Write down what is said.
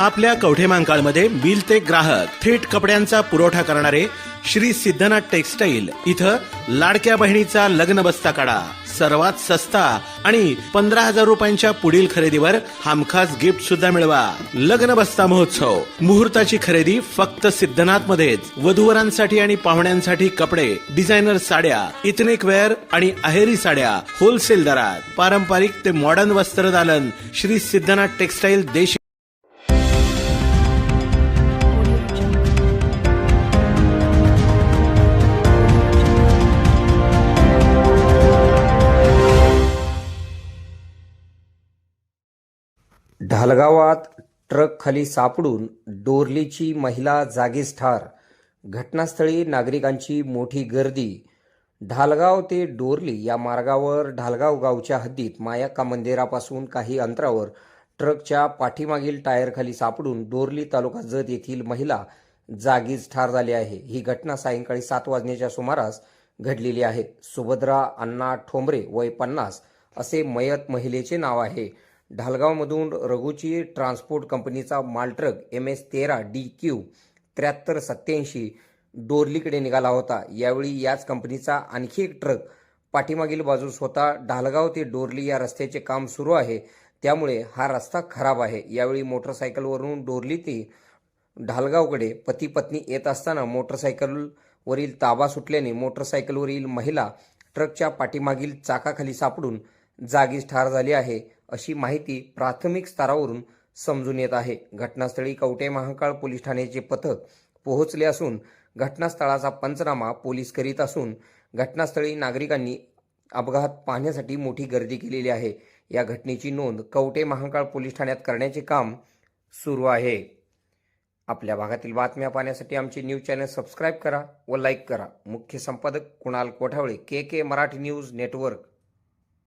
आपल्या कवठेमांकाळमध्ये बिल ते ग्राहक थेट कपड्यांचा पुरवठा करणारे श्री सिद्धनाथ टेक्सटाईल इथं लाडक्या बहिणीचा लग्न बस्ता काढा. सर्वात सस्ता आणि पंधरा हजार रुपयांच्या पुढील खरेदीवर हमखास गिफ्ट सुद्धा मिळवा. लग्न बस्ता महोत्सव. मुहूर्ताची खरेदी फक्त सिद्धनाथ मध्येच वधूवरांसाठी आणि पाहुण्यांसाठी कपडे डिझायनर साड्या इथनिक वेअर आणि अहेरी साड्या होलसेल दरात. पारंपरिक ते मॉडर्न वस्त्रदालन श्री सिद्धनाथ टेक्सटाईल देश ढालगावात ट्रक खाली सापडून डोरलीची महिला जागीच ठार. घटनास्थळी नागरिकांची मोठी गर्दी. ढालगाव ते डोरली या मार्गावर ढालगाव गावच्या हद्दीत मायाक्का मंदिरापासून काही अंतरावर ट्रकच्या पाठीमागील टायरखाली सापडून डोरली तालुका जत येथील महिला जागीच ठार झाली आहे. ही घटना सायंकाळी सात वाजण्याच्या सुमारास घडलेली आहे. सुभद्रा अण्णा ठोंबरे वय पन्नास असे मयत महिलेचे नाव आहे. ढालगावमधून रघुची ट्रान्सपोर्ट कंपनीचा मालट्रक एम एस तेरा डी क्यू त्र्याहत्तर सत्याऐंशी डोरलीकडे निघाला होता. यावेळी याच कंपनीचा आणखी एक ट्रक पाठीमागील बाजूस होता ढालगाव ते डोरली या रस्त्याचे काम सुरू आहे. त्यामुळे हा रस्ता खराब आहे. यावेळी मोटरसायकलवरून डोरली ते ढालगावकडे पती पत्नी येत असताना मोटरसायकलवरील ताबा सुटल्याने मोटरसायकलवरील महिला ट्रकच्या पाठीमागील चाकाखाली सापडून जागीच ठार झाली आहे. अशी माहिती प्राथमिक स्तरावरून समजून येत आहे. घटनास्थळी कवटे महाकाळ पोलीस ठाण्याचे पथक पोहोचले असून घटनास्थळाचा पंचनामा पोलीस करीत असून घटनास्थळी नागरिकांनी अपघात पाहण्यासाठी मोठी गर्दी केलेली आहे. या घटनेची नोंद कवटे महाकाळ पोलीस ठाण्यात करण्याचे काम सुरू आहे. आपल्या भागातील बातम्या पाहण्यासाठी आमचे न्यूज चॅनल सबस्क्राईब करा व लाईक करा. मुख्य संपादक Kunal Kothavale K K Marathi news network.